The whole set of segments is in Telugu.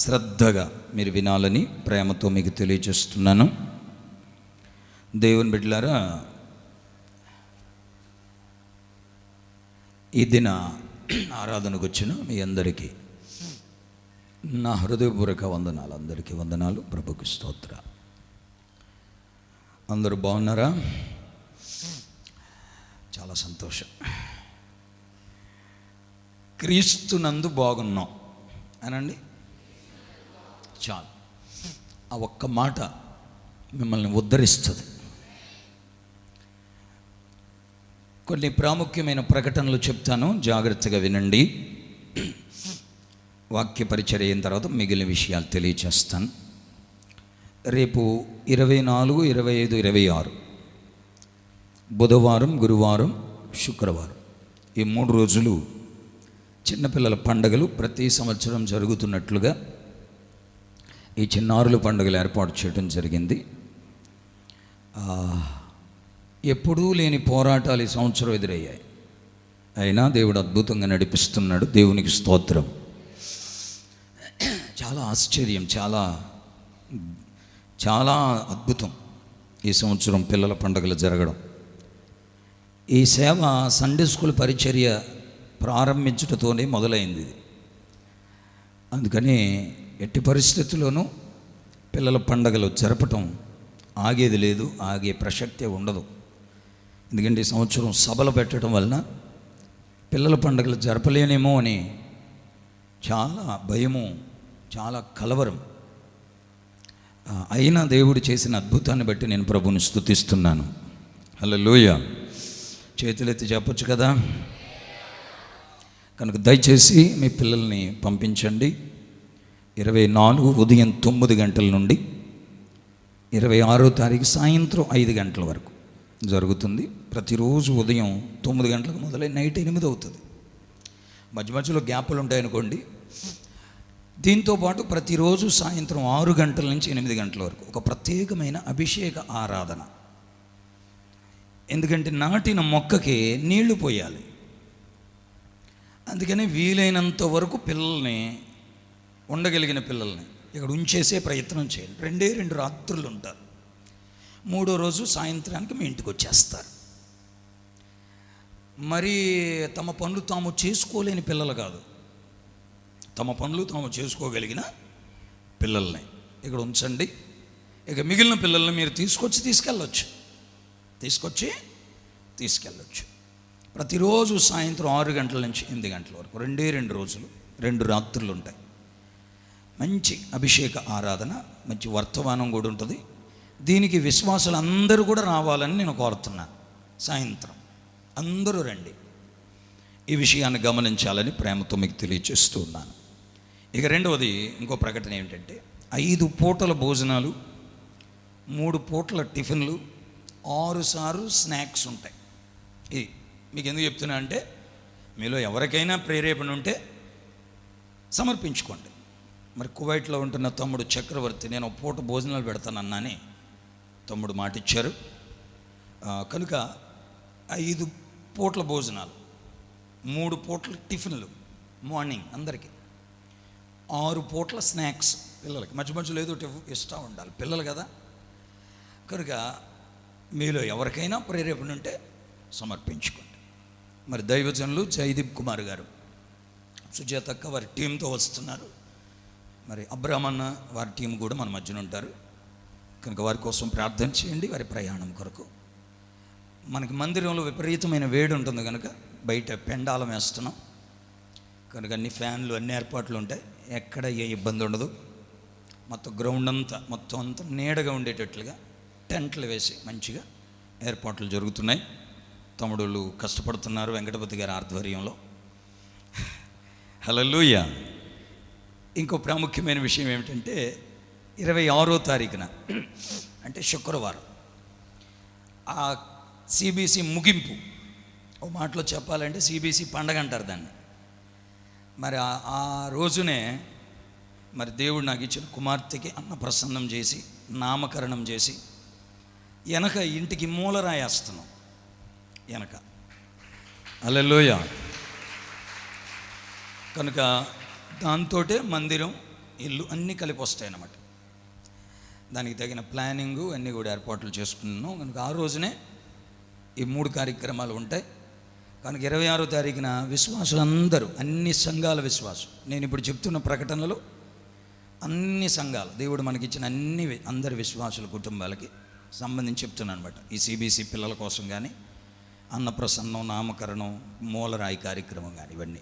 శ్రద్ధగా మీరు వినాలని ప్రేమతో మీకు తెలియజేస్తున్నాను. దేవుని బిడ్డలారా ఈ దిన ఆరాధనకు వచ్చిన మీ అందరికీ నా హృదయపూర్వక వందనాలు అందరికీ వందనాలు. ప్రభుకి స్తోత్ర. అందరూ బాగున్నారా? చాలా సంతోషం. క్రీస్తునందు బాగున్నాం. అనండి. చాలు. ఆ ఒక్క మాట మిమ్మల్ని ఉద్ధరిస్తుంది. కొన్ని ప్రాముఖ్యమైన ప్రకటనలు చెప్తాను జాగ్రత్తగా వినండి. వాక్య పరిచయం అయిన తర్వాత మిగిలిన విషయాలు తెలియచేస్తాను. రేపు ఇరవై నాలుగు ఇరవై ఐదు ఇరవై ఆరు. బుధవారం గురువారం శుక్రవారం. ఈ మూడు రోజులు చిన్నపిల్లల పండుగలు ప్రతి సంవత్సరం జరుగుతున్నట్లుగా ఈ చిన్నారుల పండుగలు ఏర్పాటు చేయడం జరిగింది. ఎప్పుడూ లేని పోరాటాలు ఈ సంవత్సరం ఎదురయ్యాయి. అయినా దేవుడు అద్భుతంగా నడిపిస్తున్నాడు. దేవునికి స్తోత్రం. చాలా ఆశ్చర్యం చాలా చాలా అద్భుతం ఈ సంవత్సరం పిల్లల పండుగలు జరగడం. ఈ సేవ సండే స్కూల్ పరిచర్య ప్రారంభించుటతోనే మొదలైంది అందుకని ఎట్టి పరిస్థితుల్లోనూ పిల్లల పండగలు జరపటం ఆగేది లేదు ఆగే ప్రసక్తే ఉండదు. ఎందుకంటే ఈ సంవత్సరం సభలు పెట్టడం వలన పిల్లల పండుగలు జరపలేనేమో అని చాలా భయము చాలా కలవరం. అయినా దేవుడు చేసిన అద్భుతాన్ని బట్టి నేను ప్రభుని స్థుతిస్తున్నాను హలో లూయ చేతులెత్తి చెప్పొచ్చు కదా? కనుక దయచేసి మీ పిల్లల్ని పంపించండి. ఇరవై నాలుగు ఉదయం తొమ్మిది గంటల నుండి ఇరవై ఆరో తారీఖు సాయంత్రం ఐదు గంటల వరకు జరుగుతుంది. ప్రతిరోజు ఉదయం తొమ్మిది గంటలకు మొదలై నైట్ ఎనిమిది అవుతుంది. మధ్య మధ్యలో గ్యాపులు ఉంటాయనుకోండి. దీంతో పాటు ప్రతిరోజు సాయంత్రం ఆరు గంటల నుంచి ఎనిమిది గంటల వరకు ఒక ప్రత్యేకమైన అభిషేక ఆరాధన. ఎందుకంటే నాటిన మొక్కకి నీళ్ళు పోయాలి. అందుకని వీలైనంత వరకు పిల్లల్ని ఉండగలిగిన పిల్లల్ని. ఇక్కడ ఉంచేసే ప్రయత్నం చేయండి. రెండే రెండు రాత్రులు ఉంటారు. మూడో రోజు సాయంత్రానికి మీ ఇంటికి వచ్చేస్తారు. మరి తమ పనులు తాము చేసుకోలేని పిల్లలు కాదు. తమ పనులు తాము చేసుకోగలిగిన పిల్లల్ని. ఇక్కడ ఉంచండి. ఇక మిగిలిన పిల్లల్ని మీరు తీసుకొచ్చి తీసుకెళ్ళొచ్చు. తీసుకొచ్చి తీసుకెళ్ళొచ్చు. ప్రతిరోజు సాయంత్రం ఆరు గంటల నుంచి ఎనిమిది గంటల వరకు. రెండే రెండు రోజులు రెండు రాత్రులు ఉంటాయి. మంచి అభిషేక ఆరాధన మంచి వర్తమానం కూడా ఉంటుంది. దీనికి విశ్వాసులు అందరూ కూడా రావాలని నేను కోరుతున్నాను సాయంత్రం అందరూ రండి. ఈ విషయాన్ని గమనించాలని ప్రేమతో మీకు తెలియచేస్తూ ఉన్నాను. ఇక రెండవది ఇంకో ప్రకటన ఏమిటంటే ఐదు పూటల భోజనాలు మూడు పూటల టిఫిన్లు ఆరుసార్లు స్నాక్స్ ఉంటాయి. ఇది మీకు ఎందుకు చెప్తున్నా అంటే మీలో ఎవరికైనా ప్రేరేపణ ఉంటే సమర్పించుకోండి. మరి కువైట్లో ఉంటున్న తమ్ముడు చక్రవర్తి నేను పూట భోజనాలు పెడతానన్నాని తమ్ముడు మాట ఇచ్చారు కనుక ఐదు పూట్ల భోజనాలు మూడు పూట్ల టిఫిన్లు మార్నింగ్ అందరికీ ఆరు పూట్ల స్నాక్స్ పిల్లలకి. మధ్య మధ్యలో ఏదో ఇస్తూ ఉండాలి. పిల్లలు కదా. కనుక మీలో ఎవరికైనా ప్రేరేపణ ఉంటే సమర్పించుకోండి. మరి దైవజనులు జయదీప్ కుమార్ గారు సుజాతక్క వారి టీంతో వస్తున్నారు. మరి అబ్రహ్మన్న వారి టీం కూడా మన మధ్యన ఉంటారు. కనుక వారి కోసం ప్రార్థన చేయండి వారి ప్రయాణం కొరకు. మనకి మందిరంలో విపరీతమైన వేడి ఉంటుంది కనుక బయట పెండాలం వేస్తున్నాం. కనుక అన్ని ఫ్యాన్లు అన్ని ఏర్పాట్లు ఉంటాయి. ఎక్కడ ఏ ఇబ్బంది ఉండదు. మొత్తం గ్రౌండ్ అంతా మొత్తం అంతా నీడగా ఉండేటట్లుగా టెంట్లు వేసి మంచిగా ఏర్పాట్లు జరుగుతున్నాయి. తమ్ముడులు కష్టపడుతున్నారు వెంకటపతి గారి ఆధ్వర్యంలో. హలలుయ ఇంకో ప్రాముఖ్యమైన విషయం ఏమిటంటే ఇరవై ఆరో తారీఖున అంటే శుక్రవారం ఆ సిబిసి ముగింపు ఓ మాటలో చెప్పాలంటే సిబిసి పండగ అంటారు దాన్ని. మరి ఆ- రోజునే మరి దేవుడు నాకు ఇచ్చిన కుమార్తెకి అన్న ప్రసన్నం చేసి నామకరణం చేసి వెనక ఇంటికి మూలరాయేస్తున్నాం. వెనక అల్లెలోయ కనుక దాంతోటే మందిరం ఇల్లు అన్నీ కలిపి వస్తాయి అన్నమాట దానికి తగిన ప్లానింగు అన్నీ కూడా ఏర్పాట్లు చేసుకున్నాను. కనుక ఆ రోజునే ఈ మూడు కార్యక్రమాలు ఉంటాయి. కనుక ఇరవై ఆరో తారీఖున విశ్వాసులందరూ అన్ని సంఘాల విశ్వాసం నేను ఇప్పుడు చెప్తున్న ప్రకటనలు అన్ని సంఘాలు దేవుడు మనకిచ్చిన అన్ని అందరి విశ్వాసుల కుటుంబాలకి సంబంధించి చెప్తున్నాను అనమాట ఈ సిబిసి పిల్లల కోసం కానీ అన్నప్రసన్నం నామకరణం మూలరాయి కార్యక్రమం కానీ ఇవన్నీ.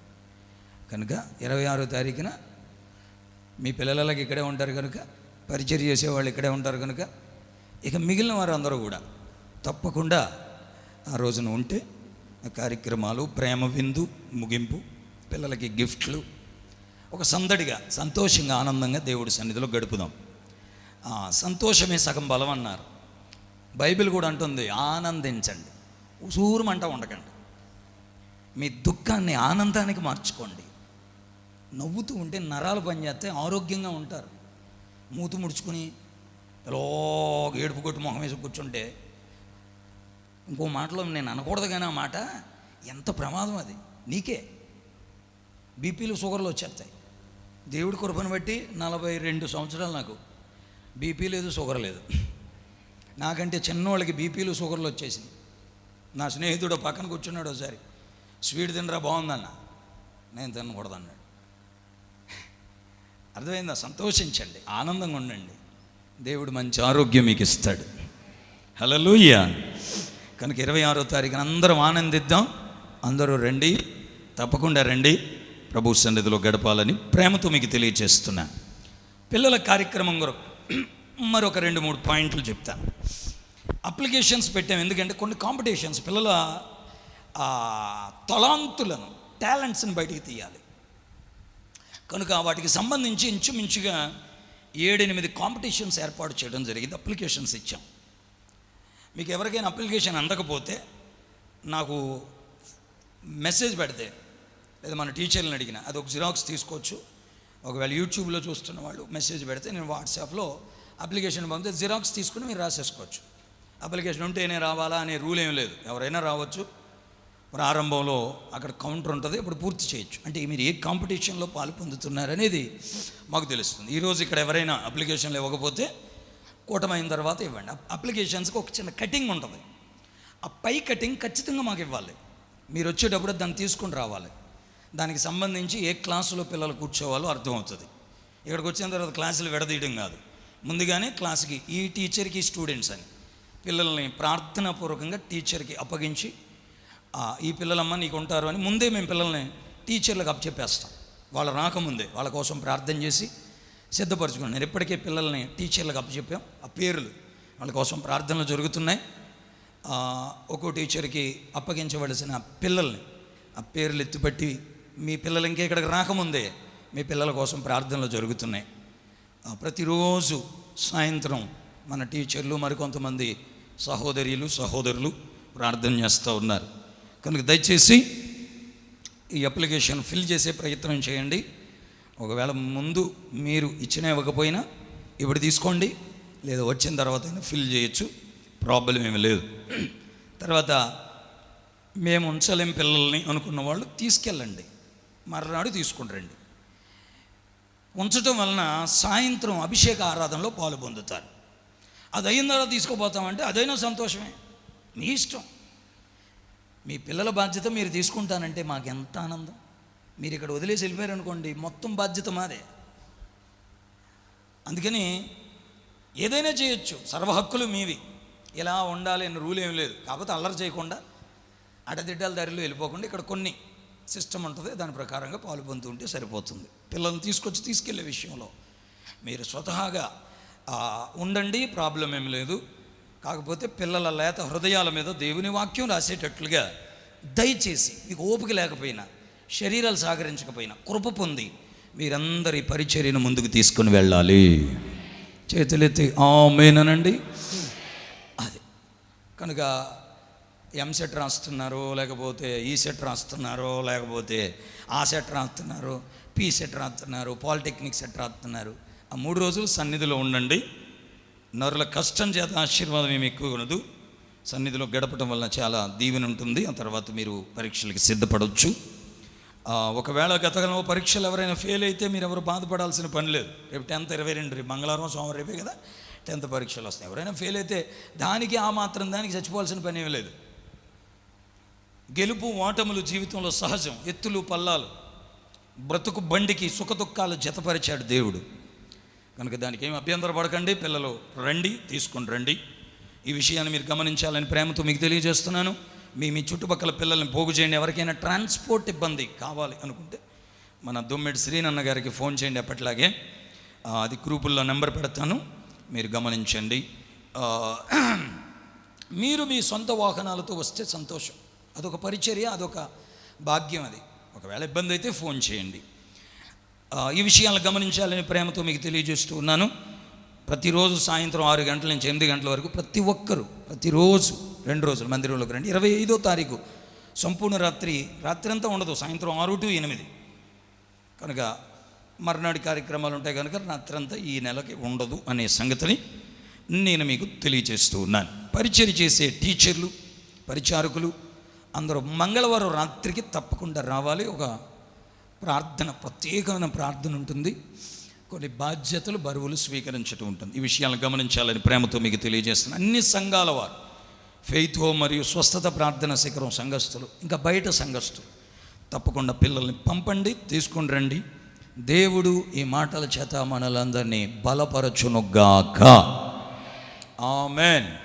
కనుక ఇరవై ఆరో తారీఖున మీ పిల్లలకి ఇక్కడే ఉంటారు కనుక పరిచయం చేసేవాళ్ళు ఇక్కడే ఉంటారు కనుక ఇక మిగిలిన వారు అందరూ కూడా తప్పకుండా ఆ రోజున ఉంటే కార్యక్రమాలు ప్రేమ విందు ముగింపు పిల్లలకి గిఫ్ట్లు ఒక సందడిగా సంతోషంగా ఆనందంగా దేవుడి సన్నిధిలో గడుపుదాం. సంతోషమే సగం బలం అన్నారు. బైబిల్ కూడా అంటుంది ఆనందించండి. ఉసూరుమంట ఉండకండి. మీ దుఃఖాన్ని ఆనందానికి మార్చుకోండి. నవ్వుతూ ఉంటే నరాలు పనిచేస్తే ఆరోగ్యంగా ఉంటారు. మూతు ముడుచుకుని ఎలా ఏడుపు కొట్టి మొహం వేసి కూర్చుంటే ఇంకో మాటలో నేను అనకూడదు కానీ ఆ మాట ఎంత ప్రమాదం అది. నీకే. బీపీలు షుగర్లు వచ్చేస్తాయి. దేవుడి కృపను బట్టి నలభై రెండు సంవత్సరాలు నాకు. బీపీ లేదు షుగర్ లేదు. నాకంటే చిన్నవాళ్ళకి బీపీలు షుగర్లు వచ్చేసింది నా స్నేహితుడు పక్కన కూర్చున్నాడు ఒకసారి. స్వీట్ తినరా బాగుందన్న. నేను తినకూడదన్నాడు. అర్థమైందా? సంతోషించండి ఆనందంగా ఉండండి. దేవుడు మంచి ఆరోగ్యం మీకు ఇస్తాడు. హలలుయ్య కనుక ఇరవై ఆరో తారీఖున అందరం ఆనందిద్దాం. అందరూ రండి తప్పకుండా రండి. ప్రభు సన్నిధిలో గడపాలని ప్రేమతో మీకు తెలియచేస్తున్నా పిల్లల కార్యక్రమం కొరకు మరొక రెండు మూడు పాయింట్లు చెప్తాను అప్లికేషన్స్ పెట్టాం ఎందుకంటే కొన్ని కాంపిటీషన్స్ పిల్లల తలాంతులను టాలెంట్స్ని బయటికి తీయాలి. కనుక వాటికి సంబంధించి ఇంచుమించుగా ఏడెనిమిది కాంపిటీషన్స్ ఏర్పాటు చేయడం జరిగింది. అప్లికేషన్స్ ఇచ్చాం. మీకు ఎవరికైనా అప్లికేషన్ అందకపోతే నాకు మెసేజ్ పెడితే లేదా మన టీచర్లను అడిగిన అది ఒక జిరాక్స్ తీసుకోవచ్చు. ఒకవేళ యూట్యూబ్లో చూస్తున్న వాళ్ళు మెసేజ్ పెడితే నేను వాట్సాప్లో అప్లికేషన్ పంపితే జిరాక్స్ తీసుకుని మీరు రాసేసుకోవచ్చు. అప్లికేషన్ ఉంటేనే రావాలా అనే రూల్ ఏం లేదు. ఎవరైనా రావచ్చు. ప్రారంభంలో అక్కడ కౌంటర్ ఉంటుంది అప్పుడు పూర్తి చేయొచ్చు. అంటే మీరు ఏ కాంపిటీషన్లో పాలు పొందుతున్నారనేది మాకు తెలుస్తుంది. ఈరోజు ఇక్కడ ఎవరైనా అప్లికేషన్లు ఇవ్వకపోతే కూటమైన తర్వాత ఇవ్వండి. అప్లికేషన్స్కి ఒక చిన్న కటింగ్ ఉంటుంది. ఆ పై కటింగ్ ఖచ్చితంగా మాకు ఇవ్వాలి. మీరు వచ్చేటప్పుడు దాన్ని తీసుకొని రావాలి. దానికి సంబంధించి ఏ క్లాసులో పిల్లలు కూర్చోవాలో అర్థమవుతుంది. ఇక్కడికి వచ్చిన తర్వాత క్లాసులు విడదీయడం కాదు. ముందుగానే క్లాస్కి ఈ టీచర్కి స్టూడెంట్స్ అని పిల్లల్ని ప్రార్థనాపూర్వకంగా టీచర్కి అప్పగించి ఈ పిల్లలమ్మ నీకు ఉంటారు అని ముందే మేము పిల్లల్ని టీచర్లకు అప్పచెప్పేస్తాం వాళ్ళు రాకముందే వాళ్ళ కోసం ప్రార్థన చేసి సిద్ధపరచుకున్నాం. నేను ఇప్పటికే పిల్లల్ని టీచర్లకు అప్పచెప్పాం ఆ పేర్లు వాళ్ళ కోసం ప్రార్థనలు జరుగుతున్నాయి. ఒక్కో టీచర్కి అప్పగించవలసిన పిల్లల్ని ఆ పేర్లు ఎత్తుపెట్టి మీ పిల్లలు ఇంకా ఇక్కడికి రాకముందే మీ పిల్లల కోసం ప్రార్థనలు జరుగుతున్నాయి. ప్రతిరోజు సాయంత్రం మన టీచర్లు మరికొంతమంది సహోదరులు సహోదరులు ప్రార్థన చేస్తూ ఉన్నారు. కనుక దయచేసి ఈ అప్లికేషన్ ఫిల్ చేసే ప్రయత్నం చేయండి. ఒకవేళ ముందు మీరు ఇచ్చిన ఇవ్వకపోయినా ఇప్పుడు తీసుకోండి. లేదా వచ్చిన తర్వాత అయినా ఫిల్ చేయొచ్చు. ప్రాబ్లం ఏమి లేదు. తర్వాత మేము ఉంచలేం పిల్లల్ని అనుకున్న వాళ్ళు తీసుకెళ్ళండి. మర్నాడు తీసుకుని రండి. ఉంచటం వలన సాయంత్రం అభిషేక ఆరాధనలో పాలు పొందుతారు. అది అయిన తర్వాత తీసుకుపోతామంటే అదైనా సంతోషమే. మీ ఇష్టం. మీ పిల్లల బాధ్యత మీరు తీసుకుంటానంటే మాకు ఎంత ఆనందం? మీరు ఇక్కడ వదిలేసి వెళ్ళిపోయారు అనుకోండి మొత్తం బాధ్యత మాదే. అందుకని ఏదైనా చేయొచ్చు సర్వహక్కులు మీవి. ఇలా ఉండాలి అన్న రూల్ ఏం లేదు. కాకపోతే అల్లరి చేయకుండా అడదిడ్డాల దారిలో వెళ్ళిపోకుండా ఇక్కడ కొన్ని సిస్టమ్ ఉంటుంది దాని ప్రకారంగా పాలు పొందుతుంటే సరిపోతుంది. పిల్లల్ని తీసుకొచ్చి తీసుకెళ్ళే విషయంలో. మీరు స్వతహాగా ఉండండి ప్రాబ్లం ఏం లేదు. కాకపోతే పిల్లల లేత హృదయాల మీద దేవుని వాక్యం రాసేటట్లుగా దయచేసి మీకు ఓపిక లేకపోయినా శరీరాలు సహకరించకపోయినా కృప పొంది మీరందరి పరిచర్యను ముందుకు తీసుకుని వెళ్ళాలి. చేతులెత్తి ఆమెనండి అది. కనుక ఎంసెట్ రాస్తున్నారు లేకపోతే ఈ సెట్ రాస్తున్నారో లేకపోతే ఆ సెట్ రాస్తున్నారు పీ సెట్ రాస్తున్నారు పాలిటెక్నిక్ సెట్ రాస్తున్నారు ఆ మూడు రోజులు సన్నిధిలో ఉండండి. నరుల కష్టం చేత ఆశీర్వాదం ఏమి ఎక్కువ ఉండదు. సన్నిధిలో గడపటం వల్ల చాలా దీవెన ఉంటుంది. ఆ తర్వాత మీరు పరీక్షలకి సిద్ధపడవచ్చు ఒకవేళ గతకాలంలో పరీక్షలు ఎవరైనా ఫెయిల్ అయితే మీరు ఎవరు బాధపడాల్సిన పని లేదు. రేపు టెన్త్ ఇరవై రెండు రేపు మంగళవారం సోమవారం రేపే కదా? టెన్త్ పరీక్షలు వస్తాయి. ఎవరైనా ఫెయిల్ అయితే దానికి ఆ మాత్రం దానికి చచ్చిపోవాల్సిన పని ఏమీ లేదు. గెలుపు ఓటములు జీవితంలో సహజం. ఎత్తులు పల్లాలు. బ్రతుకు బండికి సుఖదుఖాలు జతపరిచాడు దేవుడు. కనుక దానికి ఏమి అభ్యంతర పడకండి పిల్లలు రండి తీసుకొని రండి. ఈ విషయాన్ని మీరు గమనించాలని ప్రేమతో మీకు తెలియజేస్తున్నాను. మీ మీ చుట్టుపక్కల పిల్లల్ని పోగు చేయండి. ఎవరికైనా ట్రాన్స్పోర్ట్ ఇబ్బంది కావాలి అనుకుంటే మన దొమ్మిడి శ్రీనన్న గారికి ఫోన్ చేయండి అప్పట్లాగే. అది గ్రూపుల్లో నెంబర్ పెడతాను. మీరు గమనించండి. మీరు మీ సొంత వాహనాలతో వస్తే సంతోషం. అదొక పరిచర్య అదొక భాగ్యం అది. ఒకవేళ ఇబ్బంది అయితే ఫోన్ చేయండి. ఈ విషయాలను గమనించాలని ప్రేమతో మీకు తెలియజేస్తూ ఉన్నాను. ప్రతిరోజు సాయంత్రం ఆరు గంటల నుంచి ఎనిమిది గంటల వరకు ప్రతి ఒక్కరూ ప్రతిరోజు రెండు రోజులు మందిరంలోకి రండి. ఇరవై ఐదో తారీఖు సంపూర్ణ రాత్రి రాత్రి అంతా ఉండదు సాయంత్రం ఆరు టు ఎనిమిది. కనుక మర్నాడు కార్యక్రమాలు ఉంటాయి కనుక రాత్రంతా ఈ నెలకి ఉండదు అనే సంగతిని నేను మీకు తెలియజేస్తూ ఉన్నాను. పరిచయం చేసే టీచర్లు పరిచారకులు అందరూ మంగళవారం రాత్రికి తప్పకుండా రావాలి. ఒక ప్రార్థన ప్రత్యేకమైన ప్రార్థన ఉంటుంది. కొన్ని బాధ్యతలు బరువులు స్వీకరించడం ఉంటుంది. ఈ విషయాలను గమనించాలని ప్రేమతో మీకు తెలియజేస్తున్నాను అన్ని సంఘాల వారు ఫెయిత్ హోమ్ మరియు స్వస్థత ప్రార్థన శిఖరం సంఘస్థులు ఇంకా బయట సంఘస్థులు తప్పకుండా పిల్లల్ని పంపండి తీసుకుని రండి. దేవుడు ఈ మాటల చేత మనలందరినీ బలపరచునుగాక. ఆమెన్.